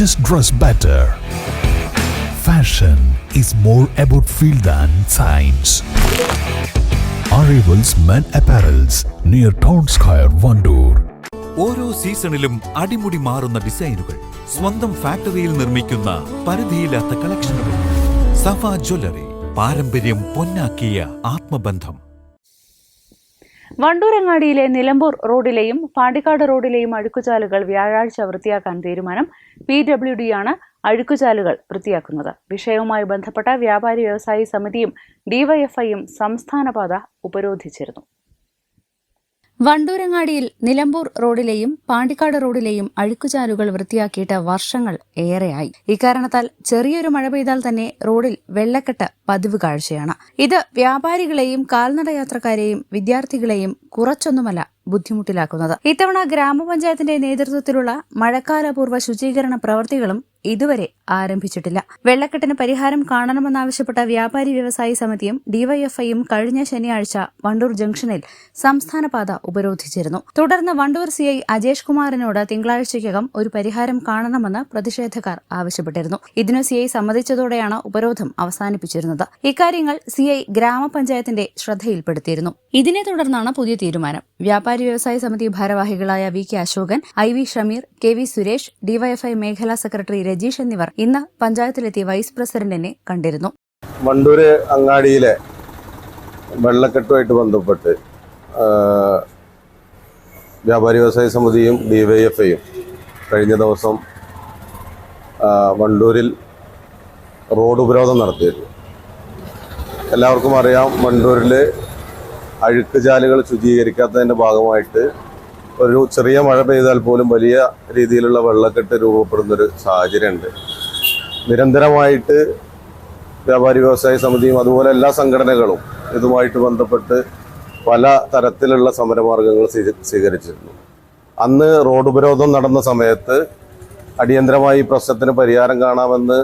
just dress better. Fashion is more about feel than science. Arrivals Men Apparels near Town Square, Vandoor. ഓരോ സീസണിലും അടിമുടി മാറുന്ന ഡിസൈനുകൾ സ്വന്തം ഫാക്ടറിയിൽ നിർമ്മിക്കുന്ന പരിധിയില്ലാത്ത കളക്ഷനുകൾ സഫ ജ്വല്ലറി പാരമ്പര്യം പൊന്നാക്കിയ ആത്മബന്ധം വണ്ടൂരങ്ങാടിയിലെ നിലമ്പൂർ റോഡിലെയും പാണ്ടിക്കാട് റോഡിലെയും അഴുക്കുചാലുകൾ വ്യാഴാഴ്ച വൃത്തിയാക്കാൻ തീരുമാനം പി ഡബ്ല്യു ഡി ആണ് അഴുക്കുചാലുകൾ വൃത്തിയാക്കുന്നത്. വിഷയവുമായി ബന്ധപ്പെട്ട വ്യാപാരി വ്യവസായി സമിതിയും ഡിവൈഎഫ്ഐയും സംസ്ഥാനപാത ഉപരോധിച്ചിരുന്നു. വണ്ടൂരങ്ങാടിയിൽ നിലമ്പൂർ റോഡിലെയും പാണ്ടിക്കാട് റോഡിലെയും അഴുക്കുചാലുകൾ വൃത്തിയാക്കിയിട്ട് വർഷങ്ങൾ ഏറെയായി. ഇക്കാരണത്താൽ ചെറിയൊരു മഴ പെയ്താൽ തന്നെ റോഡിൽ വെള്ളക്കെട്ട് പതിവ് കാഴ്ചയാണ്. ഇത് വ്യാപാരികളെയും കാൽനടയാത്രക്കാരെയും വിദ്യാർത്ഥികളെയും കുറച്ചൊന്നുമല്ല ബുദ്ധിമുട്ടിലാക്കുന്നത്. ഇത്തവണ ഗ്രാമപഞ്ചായത്തിന്റെ നേതൃത്വത്തിലുള്ള മഴക്കാലപൂർവ ശുചീകരണ പ്രവൃത്തികളും ഇതുവരെ ആരംഭിച്ചിട്ടില്ല. വെള്ളക്കെട്ടിന് പരിഹാരം കാണണമെന്നാവശ്യപ്പെട്ട വ്യാപാരി വ്യവസായി സമിതിയും ഡിവൈഎഫ്ഐയും കഴിഞ്ഞ ശനിയാഴ്ച വണ്ടൂർ ജംഗ്ഷനിൽ സംസ്ഥാനപാത ഉപരോധിച്ചിരുന്നു. തുടർന്ന് വണ്ടൂർ സിഐ അജേഷ് കുമാറിനോട് തിങ്കളാഴ്ചയ്ക്കകം ഒരു പരിഹാരം കാണണമെന്ന് പ്രതിഷേധക്കാർ ആവശ്യപ്പെട്ടിരുന്നു. ഇതിനു സിഐ സമ്മതിച്ചതോടെയാണ് ഉപരോധം അവസാനിപ്പിച്ചിരുന്നത്. ഇക്കാര്യങ്ങൾ സിഐ ഗ്രാമപഞ്ചായത്തിന്റെ ശ്രദ്ധയിൽപ്പെടുത്തിയിരുന്നു. ഇതിനെ തുടർന്നാണ് പുതിയ തീരുമാനം. വ്യാപാരി വ്യവസായ സമിതി ഭാരവാഹികളായ V K Ashokan I V Shameer K V Suresh DYFI മേഖലാ സെക്രട്ടറി രജീഷ് എന്നിവർ ഇന്ന് പഞ്ചായത്തിലെത്തി വൈസ് പ്രസിഡന്റിനെ കണ്ടിരുന്നു. വണ്ടൂര് അങ്ങാടിയിലെ വെള്ളക്കെട്ടുമായിട്ട് ബന്ധപ്പെട്ട് വ്യാപാരി വ്യവസായ സമിതിയും ഡിവൈഎഫ്ഐയും കഴിഞ്ഞ ദിവസം വണ്ടൂരിൽ റോഡ് ഉപരോധം നടത്തിയിരുന്നു. എല്ലാവർക്കും അറിയാം വണ്ടൂരിൽ അഴുക്കുചാലുകൾ ശുചീകരിക്കാത്തതിന്റെ ഭാഗമായിട്ട് ഒരു ചെറിയ മഴ പെയ്താൽ പോലും വലിയ രീതിയിലുള്ള വെള്ളക്കെട്ട് രൂപപ്പെടുന്നൊരു സാഹചര്യമുണ്ട്. നിരന്തരമായിട്ട് വ്യാപാരി വ്യവസായ സമിതിയും അതുപോലെ എല്ലാ സംഘടനകളും ഇതുമായിട്ട് ബന്ധപ്പെട്ട് പല തരത്തിലുള്ള സമരമാർഗങ്ങൾ സ്വീകരിച്ചിരുന്നു. അന്ന് റോഡ് ഉപരോധം നടന്ന സമയത്ത് അടിയന്തരമായി പ്രശ്നത്തിന് പരിഹാരം കാണാമെന്ന്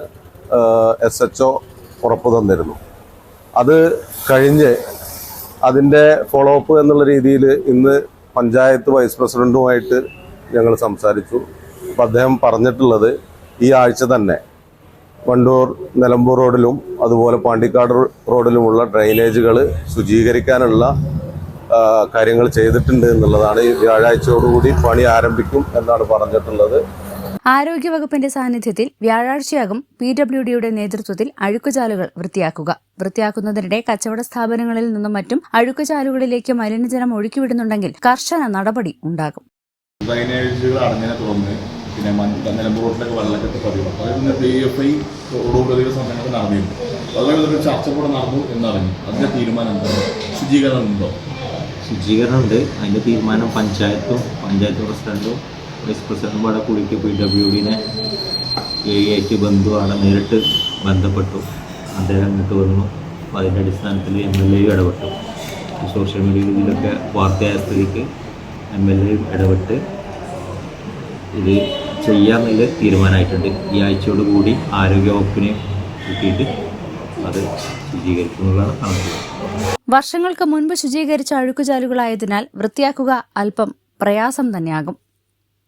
എസ് എച്ച് ഒ ഉറപ്പ് തന്നിരുന്നു. അത് കഴിഞ്ഞ് അതിന്റെ ഫോളോ അപ്പ് എന്നുള്ള രീതിയിൽ ഇന്ന് പഞ്ചായത്ത് വൈസ് പ്രസിഡന്റുമായിട്ട് ഞങ്ങൾ സംസാരിച്ചു. അപ്പം അദ്ദേഹം പറഞ്ഞിട്ടുള്ളത് ഈ ആഴ്ച തന്നെ വണ്ടൂർ നിലമ്പൂർ റോഡിലും അതുപോലെ പാണ്ടിക്കാട് റോഡിലുമുള്ള ഡ്രൈനേജുകൾ ശുചീകരിക്കാനുള്ള കാര്യങ്ങൾ ചെയ്തിട്ടുണ്ട് എന്നുള്ളതാണ് ഈ വ്യാഴാഴ്ചയോടുകൂടി പണി ആരംഭിക്കും എന്നാണ് പറഞ്ഞിട്ടുള്ളത്. ആരോഗ്യവകുപ്പിന്റെ സാന്നിധ്യത്തിൽ വ്യാഴാഴ്ചയാകും പി ഡബ്ല്യു ഡിയുടെ നേതൃത്വത്തിൽ അഴുക്കുചാലുകൾ വൃത്തിയാക്കുക. വൃത്തിയാക്കുന്നതിനിടെ കച്ചവട സ്ഥാപനങ്ങളിൽ നിന്നും മറ്റും അഴുക്കുചാലുകളിലേക്ക് മലിനജലം ഒഴുക്കിവിടുന്നുണ്ടെങ്കിൽ കർശന നടപടി ഉണ്ടാകും. പിന്നെ നിലമ്പൂർ റോഡിലൊക്കെ വെള്ളക്കെട്ട് പതിവ്. അതായത് ഡി എഫ് ഐ റോഡ് പ്രതിരോധ സമരങ്ങൾ നടന്നിരുന്നു. അതുപോലെ ബന്ധപ്പെട്ട് ചർച്ച കൂടെ നടന്നു എന്നറിഞ്ഞു. അതിന്റെ തീരുമാനം എന്താണ് ശുചീകരണം ഉണ്ടോ? ശുചീകരണം ഉണ്ട്. അതിന്റെ തീരുമാനം പഞ്ചായത്തും പഞ്ചായത്ത് പ്രസിഡന്റും വൈസ് പ്രസിഡന്റും കൂടെ കൂടിയിട്ട് പി ഡബ്ല്യു ഡിനെ ബന്ധു അവിടെ നേരിട്ട് ബന്ധപ്പെട്ടു. അദ്ദേഹം ഇങ്ങോട്ട് വന്നു. അപ്പോൾ അതിന്റെ അടിസ്ഥാനത്തിൽ എം എൽ എയും ഇടപെട്ടു. സോഷ്യൽ മീഡിയയിൽ ഇതിലൊക്കെ വാർത്തയായ സ്ഥിതിക്ക് എം എൽ എയും ഇടപെട്ട് ഇത് ചെയ്യാമെന്നുള്ള തീരുമാനമായിട്ടുണ്ട് ഈ ആഴ്ചയോട് കൂടി ആരോഗ്യവകുപ്പിനെ കിട്ടിയിട്ട് അത് ശുചീകരിക്കുമെന്നുള്ളതാണ് കണക്കുകൾ വർഷങ്ങൾക്ക് മുൻപ് ശുചീകരിച്ച അഴുക്കുചാലുകളായതിനാൽ വൃത്തിയാക്കുക അല്പം പ്രയാസം തന്നെയാകും.